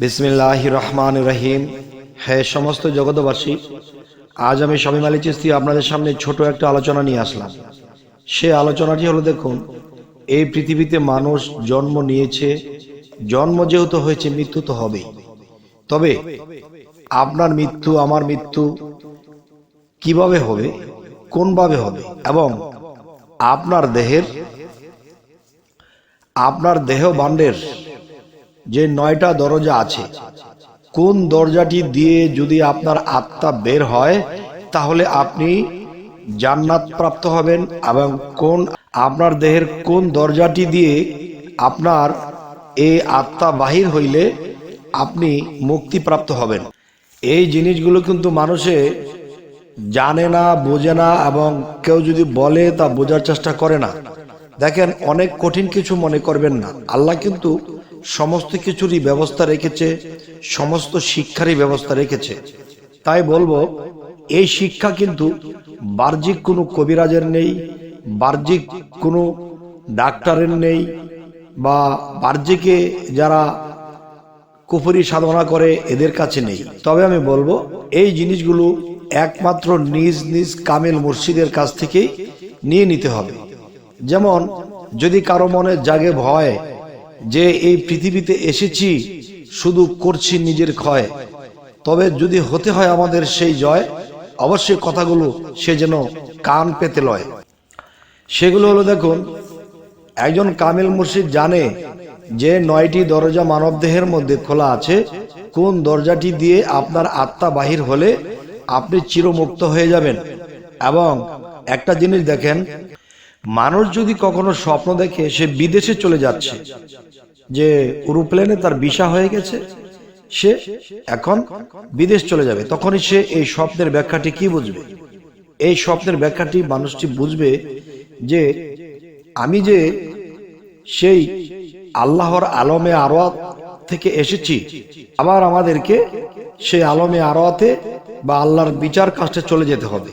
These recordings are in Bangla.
বিসমিল্লাহ রহমান রহিম হ্যাঁ সমস্ত জগতবাসী আজ আমি স্বামী মালিক চিস্তি আপনাদের সামনে ছোট একটা আলোচনা নিয়ে আসলাম। সে আলোচনাটি হলো, দেখুন, এই পৃথিবীতে মানুষ জন্ম নিয়েছে, জন্ম যেহেতু হয়েছে, মৃত্যু তো হবেই। তবে আপনার মৃত্যু, আমার মৃত্যু কীভাবে হবে, কোনভাবে হবে, এবং আপনার দেহের, আপনার দেহ বান্ডের যে নয়টা দরজা আছে, কোন দরজাটি দিয়ে যদি আপনার আত্মা বের হয়, তাহলে আপনি জান্নাত প্রাপ্ত হবেন এবং কোন আপনার দেহের কোন দরজাটি দিয়ে আপনার এই আত্মা বাহির হইলে আপনি মুক্তিপ্রাপ্ত হবেন। এই জিনিসগুলো কিন্তু মানুষে জানে না, বোঝে না এবং কেউ যদি বলে তা বোঝার চেষ্টা করে না। দেখেন, অনেক কঠিন কিছু মনে করবেন না। আল্লাহ কিন্তু সমস্ত কিছুরই ব্যবস্থা রেখেছে, সমস্ত শিক্ষারই ব্যবস্থা রেখেছে। তাই বলব, এই শিক্ষা কিন্তু বাহ্যিক কোনো কবিরাজের নেই, বাহ্যিক কোনো ডাক্তারের নেই, বা বাহ্যিকে যারা কুফরি সাধনা করে এদের কাছে নেই। তবে আমি বলব, এই জিনিসগুলো একমাত্র নিজ নিজ কামেল মুর্শিদের কাছ থেকেই নিয়ে নিতে হবে। যেমন, যদি কারও মনে জাগে ভয় যে এই পৃথিবীতে এসেছি, শুধু করছি নিজের ক্ষয়। তবে যদি হতে হয় আমাদের সেই জয়, অবশ্যই কথাগুলো সে যেন কান পেতে লয়। সেগুলো হলো দেখুন, একজন কামিল মুর্শিদ জানে যে নয়টি দরজা মানব দেহের মধ্যে খোলা আছে, কোন দরজাটি দিয়ে আপনার আত্মা বাহির হলে আপনি চিরমুক্ত হয়ে যাবেন। এবং একটা জিনিস দেখেন, মানুষ যদি কখনো স্বপ্ন দেখে সে বিদেশে চলে যাচ্ছে যে উরুপ্লেনে তার বিষা হয়ে গেছে, সে এখন বিদেশ চলে যাবে। তখনই সে এই স্বপ্নের ব্যাখ্যাটি কি বুঝবে? এই স্বপ্নের ব্যাখ্যাটি মানুষটি বুঝবে যে আমি যে সেই আল্লাহর আলমে আরোয়াত থেকে এসেছি, আবার আমাদেরকে সেই আলমে আরোয়াতে বা আল্লাহর বিচার কাজটা চলে যেতে হবে।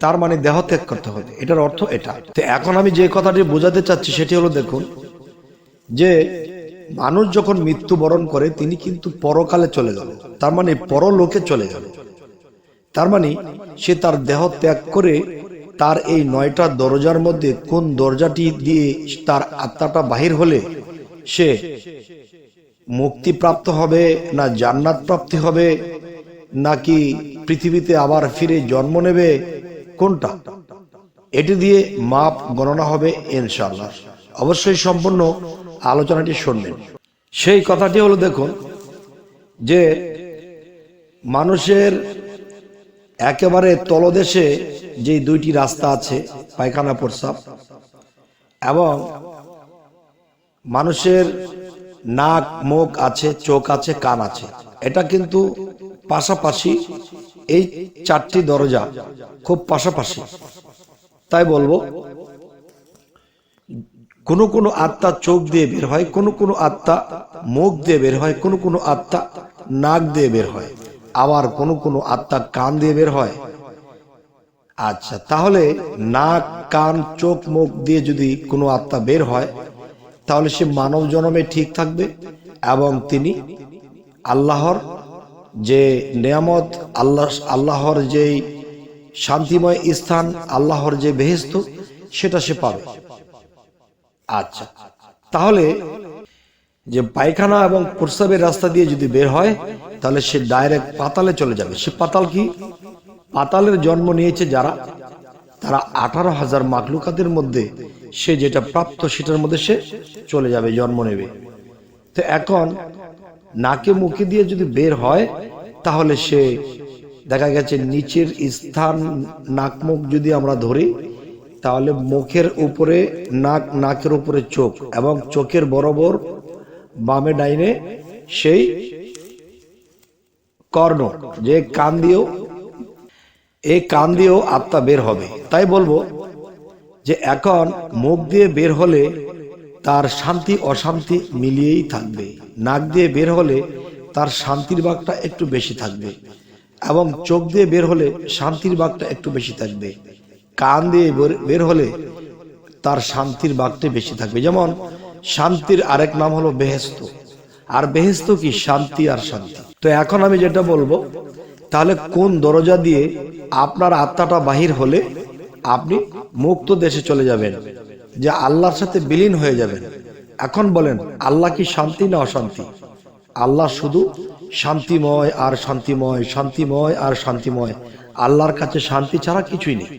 তার মানে দেহ ত্যাগ করতে হবে। এটার অর্থ এটা। তো এখন আমি যে কথাটি বোঝাতে চাচ্ছি সেটি হলো দেখুন, যে মানুষ যখন মৃত্যুবরণ করে, তিনি কিন্তু পরকালে চলে গেল। তার মানে পরলোকে চলে গেল। তার মানে সে তার দেহ ত্যাগ করে তার এই নয়টা দরজার মধ্যে কোন দরজাটি দিয়ে তার আত্মাটা বাহির হলে সে মুক্তি প্রাপ্ত হবে, না জান্নাত প্রাপ্তি হবে, নাকি পৃথিবীতে আবার ফিরে জন্ম নেবে? কোনটা? এটি দিয়ে মাপ গণনা হবে ইনশাল্লাহ অবশ্যই সম্পূর্ণ আলোচনাটি শুনবেন। সেই কথাটি হলো দেখুন, যে মানুষের একেবারে তলদেশে যে দুইটি রাস্তা আছে, পায়খানা প্রস্রাব, এবং মানুষের নাক, মুখ আছে, চোখ আছে, কান আছে, এটা কিন্তু পাশাপাশি এই চারটি দরজা খুব পাশাপাশি। তাই বলব কোনো কোনো আত্মা চোখ দিয়ে বের হয়, কোনো কোনো আত্মা মুখ দিয়ে বের হয়, কোনো কোনো আত্মা নাক দিয়ে বের হয়, আবার কোনো কোনো আত্মা কান দিয়ে বের হয়। আচ্ছা তাহলে নাক, কান, চোখ, মুখ দিয়ে যদি কোনো আত্মা বের হয়, তাহলে সে মানব জনমে ঠিক থাকবে এবং তিনি আল্লাহর যে নিয়ামত, আল্লাহ, আল্লাহর যে শান্তিময় স্থান, আল্লাহর যে বেহেস্ত সেটা সে পাবে। আচ্ছা। তাহলে যে পায়খানা এবং প্রস্রাবের রাস্তা দিয়ে যদি বের হয়, তাহলে সে ডাইরেক্ট পাতালে চলে যাবে। সে পাতাল কি? পাতালের জন্ম নিয়েছে যারা? তারা আঠারো হাজার মাকলুকাতের মধ্যে সে যেটা প্রাপ্ত, সেটার মধ্যে সে চলে যাবে, জন্ম নেবে। তো এখন নাকে মুখে দিয়ে যদি বের হয়, তাহলে সে দেখা গেছে নিচের স্থান, নাক মুখ যদি আমরা ধরি তাহলে মুখের উপরে, নাক, নাকের উপরে চোখ এবং চোখের বরাবর বামে, ডাইনে সেই কর্ণ, যে কান দিয়েও এই কান দিয়েও আত্মা বের হবে। তাই বলব যে এখন মুখ দিয়ে বের হলে তার শান্তি, অশান্তি মিলিয়েই থাকবে। নাক দিয়ে বের হলে তার শান্তির বাঘটা একটু বেশি থাকবে এবং চোখ দিয়ে বের হলে শান্তির বাঘটা একটু বেশি থাকবে। কান দিয়ে বের হলে তার শান্তির বাঘটা বেশি থাকবে। যেমন, শান্তির আরেক নাম হলো বেহেস্ত আর বেহেস্ত কি? শান্তি আর শান্তি। তো এখন আমি যেটা বলব, তাহলে কোন দরজা দিয়ে আপনার আত্মাটা বাহির হলে আপনি মুক্ত দেশে চলে যাবেন, যে আল্লাহর সাথে বিলীন হয়ে যাবেন। এখন বলেন, আল্লাহ কি শান্তি না অশান্তি? আল্লাহ শুধু শান্তিময় আর শান্তিময় শান্তিময় আর শান্তিময়। আল্লাহর কাছে শান্তি ছাড়া কিছুই নেই।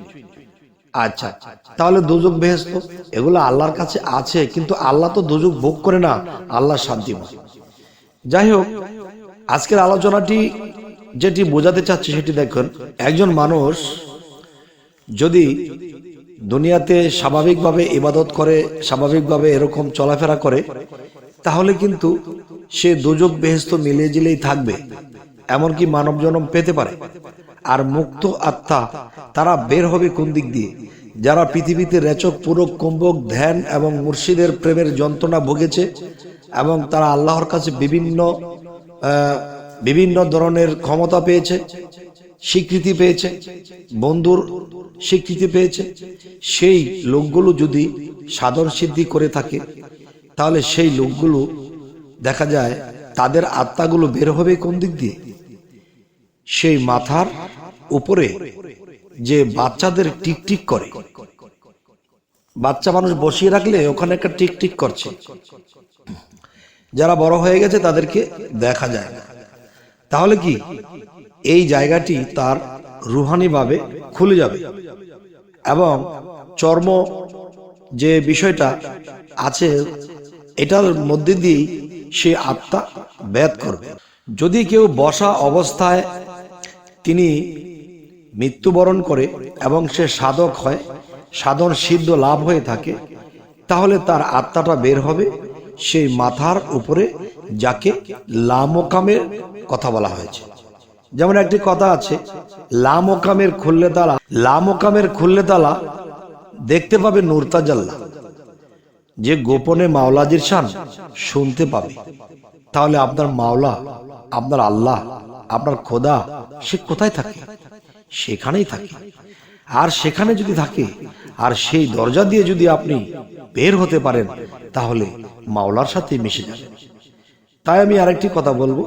আচ্ছা তাহলে দুযোগ বেহেস্ত এগুলো আল্লাহর কাছে আছে, কিন্তু আল্লাহ তো দুযোগ ভোগ করে না, আল্লাহ শান্তিময় যাই হোক আজকের আলোচনাটি যেটি বোঝাতে চাচ্ছে সেটি দেখুন, একজন মানুষ যদি দুনিয়াতে স্বাভাবিকভাবে ইবাদত করে, স্বাভাবিকভাবে এরকম চলাফেরা করে, তাহলে কিন্তু সে দুযোগ বেহেস্ত মিলে জিলেই থাকবে, এমনকি মানব জন্ম পেতে পারে। আর মুক্ত আত্মা, তারা বের হবে কোন দিক দিয়ে? যারা পৃথিবীতে রেচক, পুরক, কুম্ভক, ধ্যান এবং মুর্শিদের প্রেমের যন্ত্রণা ভুগেছে এবং তারা আল্লাহর কাছে বিভিন্ন বিভিন্ন ধরনের ক্ষমতা পেয়েছে, স্বীকৃতি পেয়েছে, বন্ধুর স্বীকৃতি পেয়েছে, সেই লোকগুলো যদি সাধন সিদ্ধি করে থাকে, তাহলে সেই লোকগুলো দেখা যায় তাদের আত্মাগুলো বের হবে কোন দিক দিয়ে? সেই মাথার উপরে যে বাচ্চাদের টিকটিক করে। বাচ্চা মানুষ বসিয়ে রাখলে ওখানে একটা টিকটিক করছে। যারা বড় হয়ে গেছে তাদেরকে দেখা যায় না। তাহলে কি? এই জায়গাটি তার রুহানিভাবে খুলে যাবে। এবং চর্ম যে বিষয়টা আছে, এটার মধ্যে দিয়েই সে আত্মা ব্যাধ করবে। যদি কেউ বসা অবস্থায় তিনি মৃত্যুবরণ করে এবং সে সাধক হয়, সাধন সিদ্ধ লাভ হয়ে থাকে, তাহলে তার আত্মাটা বের হবে সেই মাথার উপরে যাকে লামকামের কথা বলা হয়েছে। যেমন একটি কথা আছে, লামকামের খুললে তালা, লামকামের খুললে তালা দেখতে পাবে নুরতাজাল্লা যে গোপনে মাওলাজির শান শুনতে পাবে। তাহলে আপনার মাওলা, আপনার আল্লাহ আপনার খোদা সে কোথায় থাকে? সেখানেই থাকে। আর সেখানে যদি থাকে, আর সেই দরজা দিয়ে যদি আপনি বের হতে পারেন, তাহলে মাওলার সাথে মিশে যাবেন তাই আমি আরেকটি কথা বলব।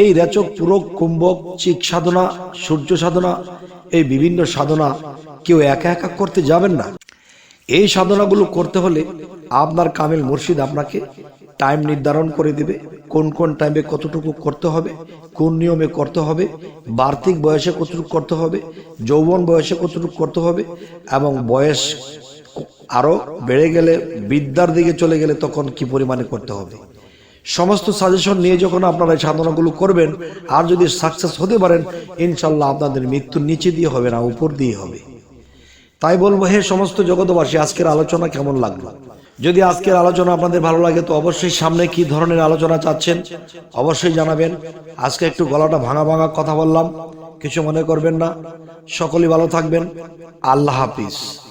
এই রেচক, পুরক, কুম্ভক, চিক সাধনা, সূর্য সাধনা, এই বিভিন্ন সাধনা কেউ একা একা করতে যাবেন না। এই সাধনাগুলো করতে হলে আপনার কামেল মুর্শিদ আপনাকে টাইম নির্ধারণ করে দিবে, কোন কোন টাইমে কতটুকু করতে হবে, কোন নিয়মে করতে হবে বার্ষিক বয়সে কতটুকু করতে হবে, যৌবন বয়সে কতটুকু করতে হবে, এবং বয়স আরও বেড়ে গেলে, বিদ্যার দিকে চলে গেলে তখন কি পরিমাণে করতে হবে। সমস্ত সাজেশন নিয়ে যখন আপনারা এই সাধনাগুলো করবেন, আর যদি সাকসেস হতে পারেন, ইনশাল্লাহ আপনাদের মৃত্যুর নিচে দিয়ে হবে না, উপর দিয়ে হবে। তাই বলব, হে সমস্ত জগতবাসী আজকের আলোচনা কেমন লাগল? যদি আজকের আলোচনা আপনাদের ভালো লাগে, তো অবশ্যই সামনে কি ধরনের আলোচনা চাচ্ছেন, অবশ্যই জানাবেন। আজকে একটু গলাটা ভাঙা ভাঙা কথা বললাম, কিছু মনে করবেন না। সকলেই ভালো থাকবেন। আল্লাহ হাফিজ।